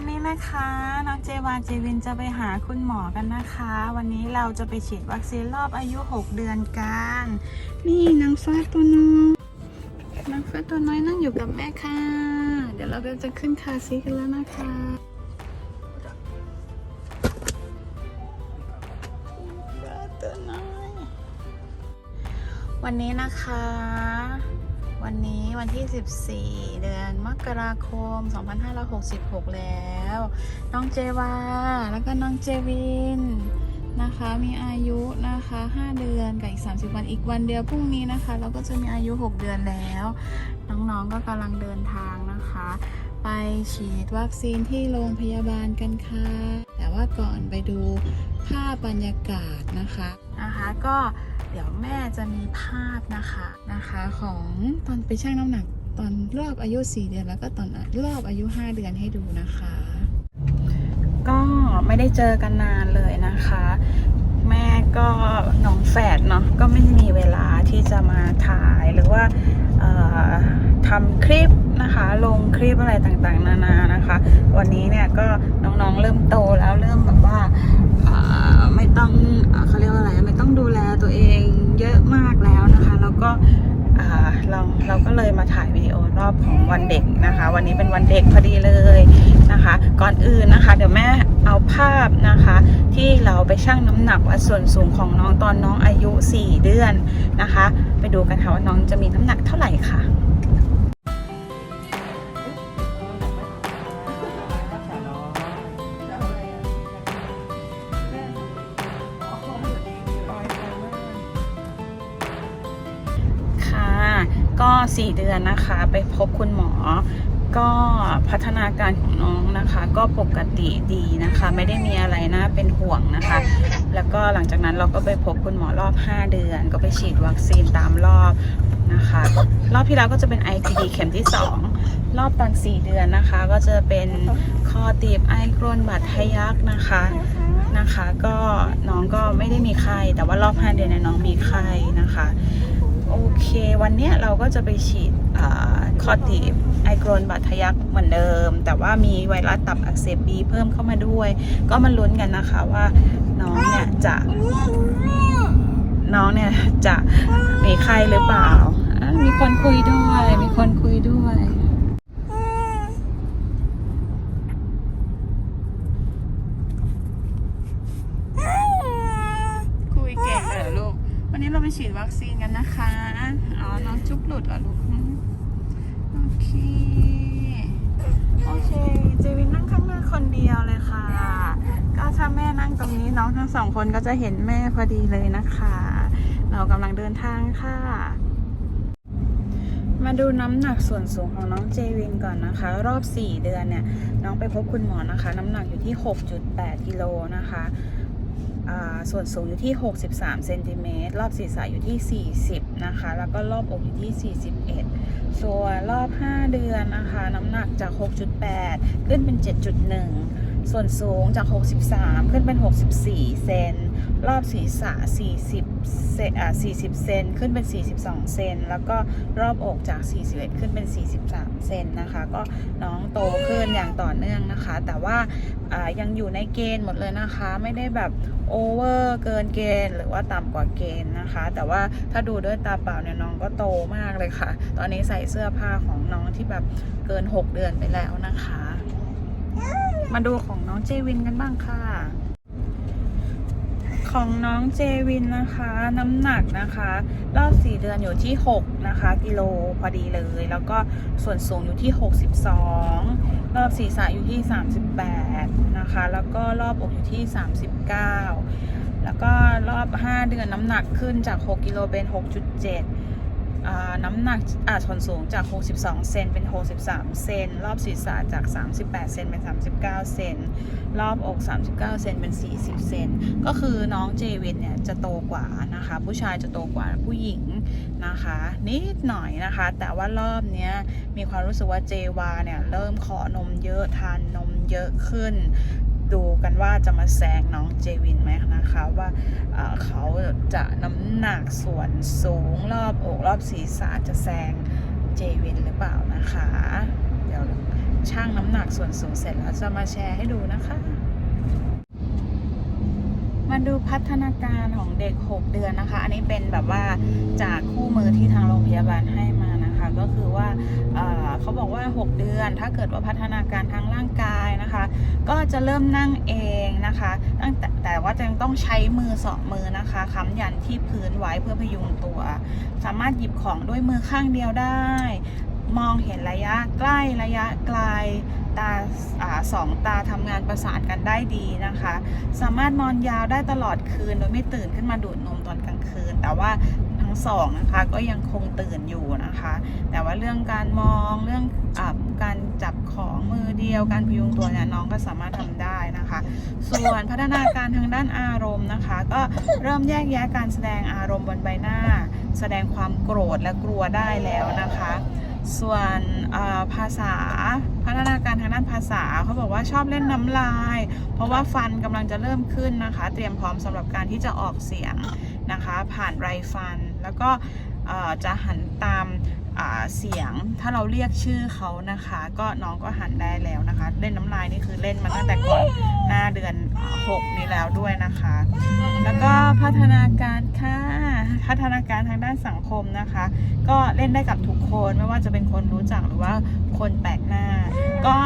วันนี้นะคะน้องเจวานเจวินจะไปหาคุณหมอกันนะคะ วันนี้เราจะไปฉีดวัคซีนรอบอายุ 6 เดือนกันนี่นางฟ้าตัวน้อยนางฟ้าตัวน้อยนั่งอยู่กับแม่ค่ะ เดี๋ยวเราก็จะขึ้นคาซีกันแล้วนะคะตัวน้อยวันนี้นะคะ วันนี้วันที่ 14 เดือนมกราคม 2566 แล้ว น้องเจวา แล้วก็น้องเจวินนะคะ มีอายุนะคะ 5 เดือนกับอีก 30 วันอีกวันเดียวพรุ่งนี้นะคะ เราก็จะมีอายุ 6 เดือนแล้ว น้องๆก็กำลังเดินทางนะคะ ไปฉีดวัคซีนที่โรงพยาบาลกันค่ะ แต่ว่าก่อนไปดูภาพบรรยากาศนะคะนะคะก็ เดี๋ยวแม่จะมีภาพนะคะนะคะของตอนไปชั่งน้ำหนัก ตอนรอบอายุ 4 เดือนแล้วก็ตอนรอบอายุ 5 เดือนให้ดูนะคะ ก็ไม่ได้เจอกันนานเลยนะคะ แม่ก็น้องแฝดเนาะก็ไม่ได้มีเวลาที่จะมาถ่ายหรือว่าทำคลิปนะคะ ลงคลิปอะไรต่างๆ นานานะคะ วันนี้เนี่ยก็ เลยมาถ่ายวิดีโอรอบของวันเด็กนะคะ วันนี้เป็นวันเด็กพอดีเลยนะคะ ก่อนอื่นนะคะ เดี๋ยวแม่เอาภาพนะคะ ที่เราไปชั่งน้ำหนักวัดส่วนสูงของน้องตอนน้องอายุ 4 เดือนนะคะ ไปดูกันค่ะว่าน้องจะมีน้ำหนักเท่าไหร่คะค่ะ 4 เดือนนะคะ ไปพบคุณหมอ ก็พัฒนาการของน้องนะคะ ก็ปกติดีนะคะ ไม่ได้มีอะไรน่าเป็นห่วงนะคะ แล้วก็หลังจากนั้นเราก็ไปพบคุณหมอรอบ 5 เดือน ก็ไปฉีดวัคซีนตามรอบนะคะ รอบที่แล้วก็จะเป็น IgD เข็มที่ 2 รอบตอน 4 เดือนนะคะ ก็จะเป็นคอตีบไอกรนบาดทะยักนะคะนะคะ ก็น้องก็ไม่ได้มีไข้แต่ว่ารอบ 5 เดือนเนี่ยน้องมีไข้นะคะ โอเค วันนี้เราก็จะไปฉีดอคอตีบไอกรนบาดทะยักเหมือนเดิม แต่ว่ามีไวรัสตับอักเสบบีเพิ่มเข้ามาด้วย ก็มาลุ้นกันนะคะว่าน้องเนี่ยจะน้องเนี่ยจะมีไข้หรือเปล่า มีคนคุยด้วย มีคนคุยด้วย คุยเก่งเลยเหรอลูก วันนี้เราฉีดวัคซีนกันนะคะ อ๋อ น้องจุ๊บหลุดเหรอลูก โอเค โอเค เจวินนั่งข้างหน้าคนเดียวเลยค่ะ ก็ถ้าแม่นั่งตรงนี้น้องทั้งสองคนก็จะเห็นแม่พอดีเลยนะคะ เรากำลังเดินทางค่ะ มาดูน้ำหนักส่วนสูงของน้องเจวินก่อนนะคะ รอบ 4 เดือนเนี่ย น้องไปพบคุณหมอนะคะ น้ำหนักอยู่ที่ 6.8กิโลนะคะ ส่วนสูงอยู่ที่ 63เซนติเมตรรอบศีรษะอยู่ที่ 40 นะคะ แล้วก็รอบอกอยู่ที่ 41 ส่วนรอบ 5 เดือนนะคะ น้ำหนักจาก 6.8 ขึ้นเป็น 7.1 ส่วนสูงจาก 63 ขึ้นเป็น 64 เซน รอบศีรษะ 40เซนอ่า40 เซนขึ้นเป็น 42 เซน แล้วก็รอบอกจาก 41 ขึ้นเป็น 43 เซนนะคะ ก็น้องโตขึ้นอย่างต่อเนื่องนะคะ แต่ว่าอ่ายังอยู่ในเกณฑ์หมดเลยนะคะ ไม่ได้แบบโอเวอร์เกินเกณฑ์ หรือว่าต่ำกว่าเกณฑ์นะคะ แต่ว่าถ้าดูด้วยตาเปล่าเนี่ยน้องก็โตมากเลยค่ะ ตอนนี้ใส่เสื้อผ้าของน้องที่แบบเกิน 6 เดือนไปแล้วนะคะ มาดูของน้องเจวินกันบ้างค่ะ ของน้องเจวินนะคะน้ำหนักนะคะรอบสี่เดือนอยู่ที่ 6 นะคะ กิโลพอดีเลย แล้วก็ส่วนสูงอยู่ที่ 62 รอบศีรษะอยู่ที่ 38 นะคะ แล้วก็รอบอกอยู่ที่ 39 แล้วก็รอบ 5 เดือนน้ำหนักขึ้นจาก 6 กิโลเป็น 6.7 น้ำหนักอ่าส่วนสูงจาก 62 เซนเป็น 63 เซน รอบศีรษะจาก 38 เซนเป็น 39 เซน รอบอก 39 เซนเป็น 40 เซน ก็คือน้องเจวินเนี่ยจะโตกว่านะคะ ผู้ชายจะโตกว่าผู้หญิงนะคะ นิดหน่อยนะคะ แต่ว่ารอบเนี้ยมีความรู้สึกว่าเจวาเนี่ยเริ่มขอนมเยอะทานนมเยอะขึ้น ดูกันว่าจะมาแซงน้องเจวินไหมนะคะว่าเขาจะน้ำหนักส่วนสูงรอบอกรอบศีรษะจะแซงเจวินหรือเปล่านะคะ เดี๋ยวชั่งน้ำหนักส่วนสูงเสร็จแล้วจะมาแชร์ให้ดูนะคะ มาดูพัฒนาการของเด็ก 6 เดือนนะคะ อันนี้เป็นแบบว่าจากคู่มือที่ทางโรงพยาบาลให้มา ก็คือว่าเขาบอกว่า 6 เดือน ถ้าเกิดว่าพัฒนาการทางร่างกายนะคะ ก็จะเริ่มนั่งเองนะคะตั้งแต่แต่ว่าจะต้องใช้มือสองมือนะคะค้ำยันที่พื้นไว้เพื่อพยุงตัว สามารถหยิบของด้วยมือข้างเดียวได้ มองเห็นระยะใกล้ระยะไกลตาอาสองตาทำงานประสานกันได้ดีนะคะ สามารถนอนยาวได้ตลอดคืนโดยไม่ตื่นขึ้นมาดูดนมตอนกลางคืน แต่ว่า ทั้งสองนะคะก็ยังคงตื่นอยู่นะคะ แต่ว่าเรื่องการมองเรื่องอการจับของมือเดียวการพยุงตัวเนี่ยน้องก็สามารถทำได้นะคะ ส่วนพัฒนาการทางด้านอารมณ์นะคะ ก็เริ่มแยกแยะการแสดงอารมณ์บนใบหน้า แสดงความโกรธและกลัวได้แล้วนะคะส่วนภาษาพัฒนาการทางด้านภาษาเขาบอกว่าชอบเล่นน้ำลาย เพราะว่าฟันกำลังจะเริ่มขึ้นนะคะ เตรียมพร้อมสำหรับการที่จะออกเสียง นะคะ ผ่านไรฟัน แล้วก็เอ่อจะหันตามอ่าเสียงถ้าเราเรียกชื่อเขานะคะ ก็น้องก็หันได้แล้วนะคะ เล่นน้ำลายนี่คือเล่นมาตั้งแต่ก่อนหน้าเดือน 6 นี้แล้วด้วยนะคะ แล้วก็พัฒนาการค่ะพัฒนาการทางด้านสังคมนะคะ ก็เล่นได้กับทุกคนไม่ว่าจะเป็นคนรู้จักหรือว่าคนแปลกหน้า ก็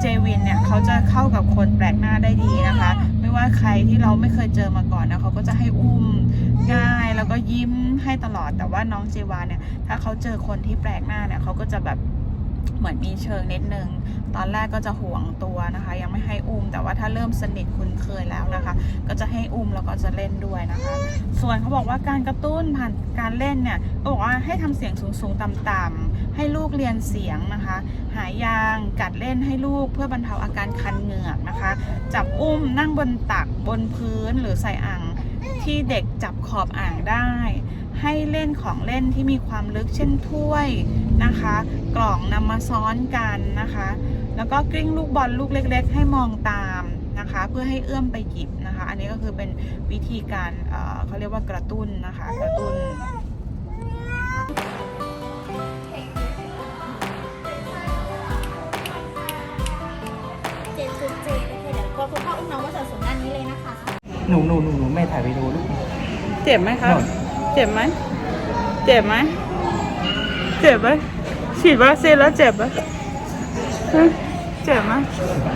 เจวินเนี่ยเขาจะเข้ากับคนแปลกหน้าได้ดีนะคะ ไม่ว่าใครที่เราไม่เคยเจอมาก่อนนะเขาก็จะให้อุ้ม ง่าย แล้วก็ยิ้มให้ตลอดแต่ว่าน้องเจวาเนี่ยถ้าเขาเจอคนที่แปลกหน้าเนี่ยเขาก็จะแบบเหมือนมีเชิงนิดนึง ตอนแรกก็จะห่วงตัวนะคะ ยังไม่ให้อุ้ม แต่ว่าถ้าเริ่มสนิทคุ้นเคยแล้วนะคะ ก็จะให้อุ้มแล้วก็จะเล่นด้วยนะคะ ส่วนเขาบอกว่าการกระตุ้นผ่านการเล่นเนี่ยก็บอกว่าให้ทำเสียงสูงๆต่ำๆให้ลูกเรียนเสียงนะคะ หายางกัดเล่นให้ลูกเพื่อบรรเทาอาการคันเหงือกนะคะ จับอุ้มนั่งบนตักบนพื้นหรือใส่อ่าง ที่เด็กจับขอบอ่างได้ ให้เล่นของเล่นที่มีความลึกเช่นถ้วยนะคะ กล่องนำมาซ้อนกันนะคะ แล้วก็กลิ้งลูกบอลลูกเล็ก ๆ ให้มองตามนะคะ เพื่อให้เอื้อมไปหยิบนะคะ อันนี้ก็คือเป็นวิธีการเเขาเรียกว่ากระตุ้นนะคะ กระตุ้นเจ็ดจุดเจ็ดโอเคเดี๋ยวพอคุณพ่ออุ้มน้องมาส่วนสูง หนูหนูหนูหนูไม่ถ่ายวิดีโอลูก เจ็บไหมคะโน่นเจ็บไหม เจ็บไหม เจ็บไหมฉีดวัคซีนแล้วเจ็บไหมฮะเจ็บไหม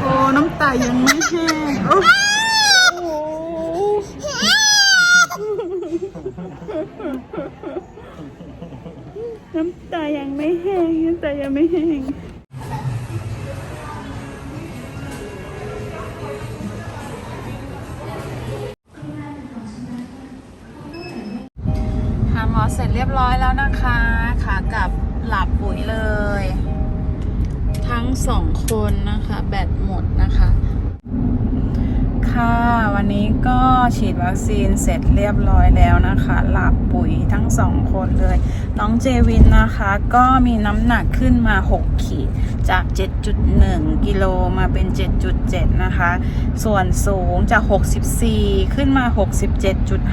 โอ้ น้ำตายังไม่แห้งโอ้โหน้ำตายังไม่แห้ง น้ำตายังไม่แห้ง สองคนนะคะ แบตหมดนะคะ ค่ะ วันนี้ก็ฉีดวัคซีนเสร็จเรียบร้อยแล้วนะคะ หลับปุ๋ยทั้งสองคนเลย น้องเจวินนะคะ ก็มีน้ำหนักขึ้นมา 6 ขีด จาก 7.1 กิโลมาเป็น 7.7 นะคะ ส่วนสูงจาก 64 ขึ้นมา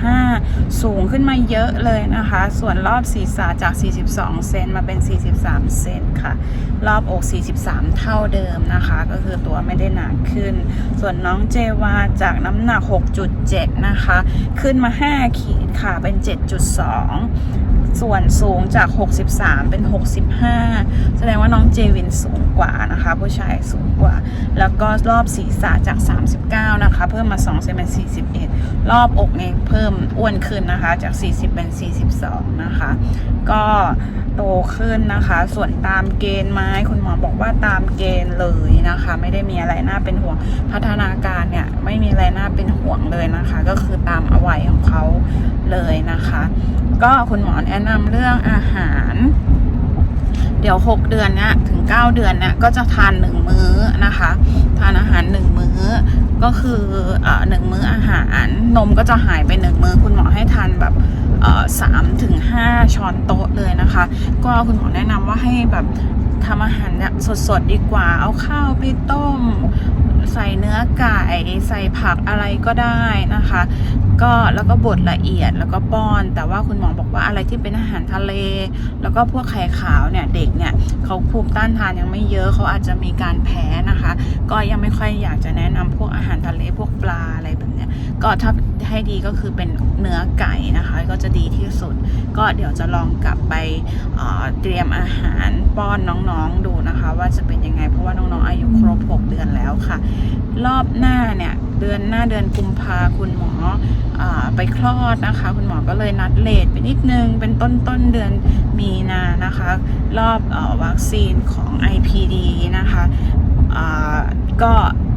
67.5 สูงขึ้นมาเยอะเลยนะคะ ส่วนรอบศีรษะจาก 42 เซนมาเป็น 43 เซนค่ะ รอบอก 43 เท่าเดิมนะคะ ก็คือตัวไม่ได้หนาขึ้น ส่วนน้องเจวาจากน้ำหนัก 6.7 นะคะ ขึ้นมา 5 ขีดค่ะ เป็น 7.2 ส่วนสูงจาก 63 เป็น 65 แสดงว่าน้องเจวินสูงกว่านะคะ ผู้ชายสูงกว่า แล้วก็รอบศีรษะจาก 39 นะคะ เพิ่มมา2เซนเป็น 41 รอบอกเนี่ยเพิ่มอ้วนขึ้นนะคะ จาก 40 เป็น 42 นะคะ ก็โตขึ้นนะคะ ส่วนตามเกณฑ์ไหม้คุณหมอบอกว่าตามเกณฑ์เลยนะคะ ไม่ได้มีอะไรน่าเป็นห่วงพัฒนาการเนี่ยไม่มีอะไรน่าเป็นห่วงเลยนะคะ ก็คือตามอวัยของเขาเลยนะคะ ก็คุณหมอแอนะนำเรื่องอาหาร เดี๋ยว 6 เดือนเนี้ยถึง 9 เดือนเนี้ยก็จะทาน1มื้อนะคะ ทานอาหาร1มื้อ ก็คือเอ่อหนึ่งมื้ออาหารนมก็จะหายไป1มื้อคุณหมอให้ทานแบบเอ่อสามถึงห้าช้อนโต๊ะเลยนะคะ ก็คุณหมอแนะนำว่าให้แบบทำอาหารเนี่ยสดๆดีกว่า เอาข้าวไปต้ม ใส่เนื้อไก่ใส่ผักอะไรก็ได้นะคะ ก็แล้วก็บดละเอียดแล้วก็ป้อน แต่ว่าคุณหมอบอกว่าอะไรที่เป็นอาหารทะเล แล้วก็พวกไข่ขาวเนี่ยเด็กเนี่ยเขาภูมิต้านทานยังไม่เยอะเขาอาจจะมีการแพ้นะคะ ก็ยังไม่ค่อยอยากจะแนะนำพวกอาหารทะเลพวกปลาอะไรแบบเนี้ยก็ถ้าให้ดีก็คือเป็นเนื้อไก่นะคะ ก็จะดีที่สุด ก็เดี๋ยวจะลองกลับไปเเตรียมอาหารป้อนน้องๆดูนะคะ ว่าจะเป็นยัง ไง เพราะว่าน้องๆอายุครบ 6 เดือนแล้วค่ะ รอบหน้าเนี่ยเดือนหน้าเดือนกุมภาคุณหมออไปคลอดนะคะ คุณหมอก็เลยนัดเลทไปนิดนึง เป็นต้นต้นเดือนมีนานะคะ รอบอวัคซีนของ IPD นะคะก็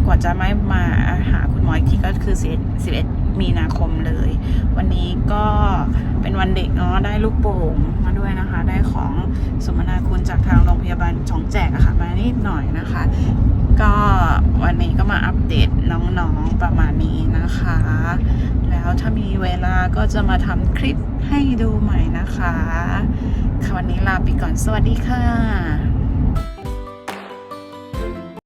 กว่าจะไม่มาหาคุณหมออีกทีก็คือ 11 11 มีนาคมเลย วันนี้ก็เป็นวันเด็กเนาะได้ลูกโป่งมาด้วยนะคะ ได้ของสมนาคุณ จากทางโรงพยาบาลชองแจกอะค่ะ มานิดหน่อยนะคะ ก็วันนี้ก็มาอัปเดตน้องๆประมาณนี้นะคะ แล้วถ้ามีเวลาก็จะมาทำคลิปให้ดูใหม่นะคะ ค่ะวันนี้ลาไปก่อนสวัสดีค่ะ